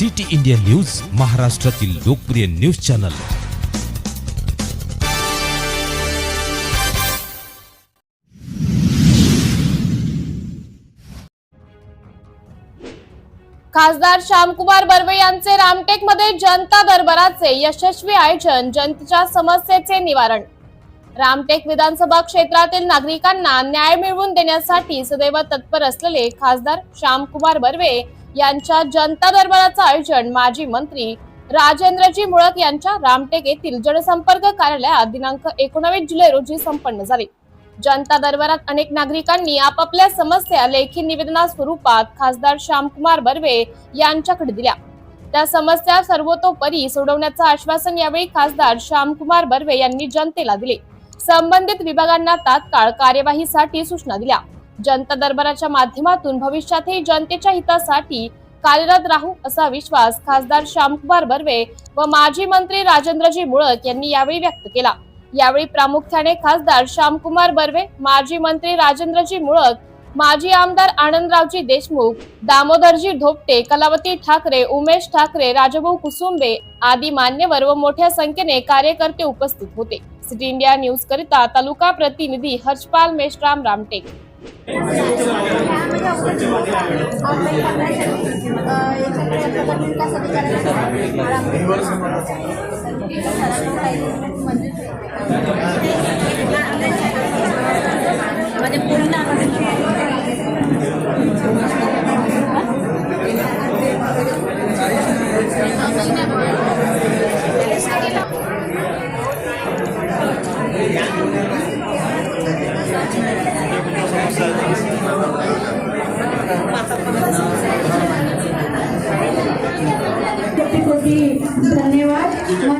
City India news महाराष्ट्रातील लोकप्रिय news channel. खासदार श्यामकुमार बर्वे यांचे रामटेकमध्ये जनता दरबाराचे यशस्वी आयोजन जनतेच्या समस्येचे निवारण. रामटेक विधानसभा क्षेत्रातील नागरिकांना न्याय मिळवून देण्यासाठी सदैव तत्पर असलेले खासदार श्यामकुमार बर्वे यांच्या जनता दरबाराचं आयोजन माजी मंत्री राजेंद्रजी मुळक यांच्या रामटेक येथील जनसंपर्क कार्यालयात दिनांक एकोणावीस जुलै रोजी संपन्न झाले. जनता दरबारात अनेक नागरिकांनी आपापल्या समस्या लेखी निवेदना स्वरूपात खासदार श्यामकुमार बर्वे यांच्याकडे दिल्या. त्या समस्या सर्वतोपरी सोडवण्याचं आश्वासन यावेळी खासदार श्यामकुमार बर्वे यांनी जनतेला दिले. संबंधित विभागांना तात्काळ कार्यवाहीसाठी सूचना दिल्या. जनता दरबाराच्या माध्यमातून भविष्यातही जनतेच्या हितासाठी कार्यरत राहू असा विश्वास खासदार श्यामकुमार बर्वे व माजी मंत्री राजेंद्रजी मुळक यांनी यावेळी व्यक्त केला. यावेळी प्रामुख्याने खासदार श्यामकुमार बर्वे माजी मंत्री राजेंद्रजी मुळक माजी आमदार आनंदरावजी देशमुख दामोदरजी धोपटे कलावती ठाकरे उमेश ठाकरे राजभाऊ कुसुंबे आदी मान्यवर व मोठ्या संख्येने कार्यकर्ते उपस्थित होते. सिटी इंडिया न्यूज करिता तालुका प्रतिनिधी हर्षपाल मेश्राम रामटेक. म्हणजे पूर्ण upset.